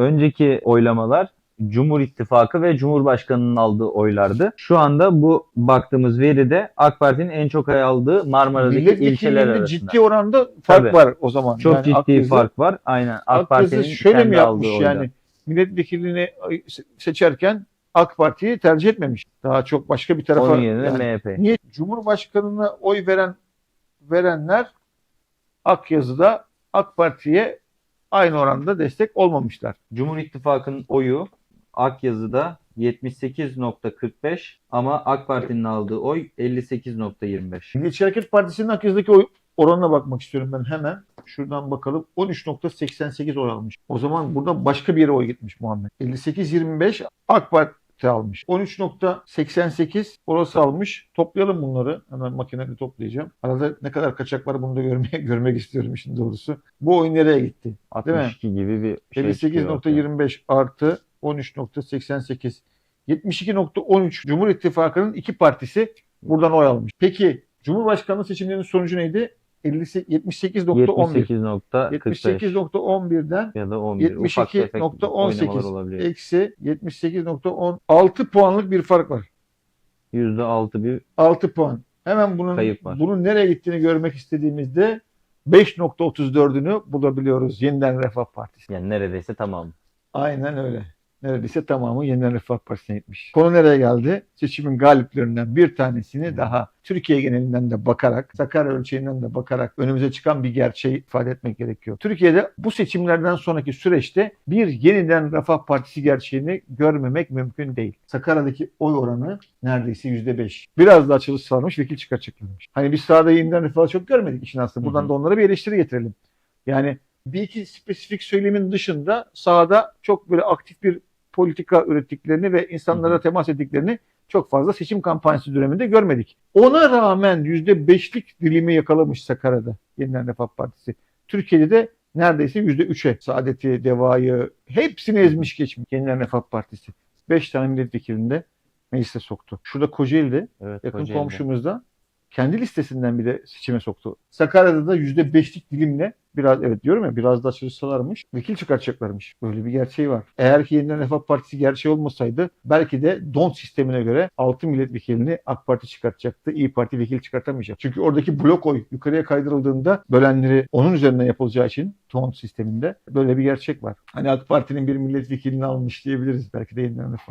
önceki oylamalar Cumhur İttifakı ve Cumhurbaşkanı'nın aldığı oylardı. Şu anda bu baktığımız veride AK Parti'nin en çok oy aldığı Marmara'daki ilçeler arasında. ciddi oranda fark Tabii. var o zaman. Çok Yani ciddi Akgöz'ü- fark var. Aynen AK Akgöz'ü Parti'nin şöyle mi yapmış aldığı yani milletvekilliğini se- seçerken AK Parti'yi tercih etmemiş. Daha çok başka bir tarafa. Onun yerine yani MHP. Niye Cumhurbaşkanına oy veren verenler Akyazı'da AK Parti'ye aynı oranda destek olmamışlar. Cumhur İttifakı'nın oyu Akyazı'da 78.45 ama AK Parti'nin aldığı oy 58.25. Milliyetçi Hareket Partisi'nin Akyazı'daki oy oranına bakmak istiyorum ben hemen. Şuradan bakalım. 13.88 oy almış. O zaman burada başka bir yere oy gitmiş Muhammed. 58-25 AK Parti almış. 13.88 orası almış. Toplayalım bunları. Hemen makinede toplayacağım. Arada ne kadar kaçak var bunu da görmeye, görmek istiyorum işin doğrusu. Bu oy nereye gitti? Değil mi? 62 gibi bir şey çıkıyor ortaya. 58.25 artı 13.88 72.13 Cumhur İttifakı'nın iki partisi buradan oy almış. Peki Cumhurbaşkanlığı seçimlerinin sonucu neydi? 58 78.11 78.45 78.11'den ya da 11. Ufak tefek 72.18 oynamalar olabiliyor. eksi 78.10 6 puanlık bir fark var. %6 bir 6 puan. Hemen bunun Kayıp var. bunun nereye gittiğini görmek istediğimizde 5.34'ünü bulabiliyoruz Yeniden Refah Partisi. yani neredeyse tamam. Aynen öyle. Neredeyse tamamı Yeniden Refah Partisi'ne gitmiş. Konu nereye geldi? Seçimin galiplerinden bir tanesini daha Türkiye genelinden de bakarak, Sakarya ölçeğinden de bakarak önümüze çıkan bir gerçeği ifade etmek gerekiyor. Türkiye'de bu seçimlerden sonraki süreçte bir Yeniden Refah Partisi gerçeğini görmemek mümkün değil. Sakarya'daki oy oranı neredeyse %5. Biraz da açılış sağlamış, vekil çıkartacaklarmış. Hani biz sahada Yeniden Refah'ı çok görmedik işin aslında. Buradan Hı hı. da onlara bir eleştiri getirelim. Yani bir iki spesifik söylemin dışında sahada çok böyle aktif bir politika ürettiklerini ve insanlara temas ettiklerini çok fazla seçim kampanyası döneminde görmedik. Ona rağmen %5'lik dilimi yakalamış Sakarya'da Yeniden Refah Partisi. Türkiye'de de neredeyse %3'e Saadet'i, Deva'yı hepsini ezmiş geçmiş Yeniden Refah Partisi. 5 tane milletvekilini de meclise soktu. Şurada Kocaeli'de Evet, yakın Kocaeli'de. komşumuzda kendi listesinden bir de seçime soktu. Sakarya'da da %5'lik dilimle biraz evet diyorum ya biraz da açılışsalarmış vekil çıkartacaklarmış. Böyle bir gerçeği var. Eğer ki Yeniden Refah Partisi gerçeği olmasaydı belki de don sistemine göre 6 milletvekilini AK Parti çıkartacaktı. İyi Parti vekil çıkartamayacak. Çünkü oradaki blok oy yukarıya kaydırıldığında bölenleri onun üzerinden yapılacağı için don sisteminde böyle bir gerçek var. Hani AK Parti'nin bir milletvekilini almış diyebiliriz belki de Yeniden Refah.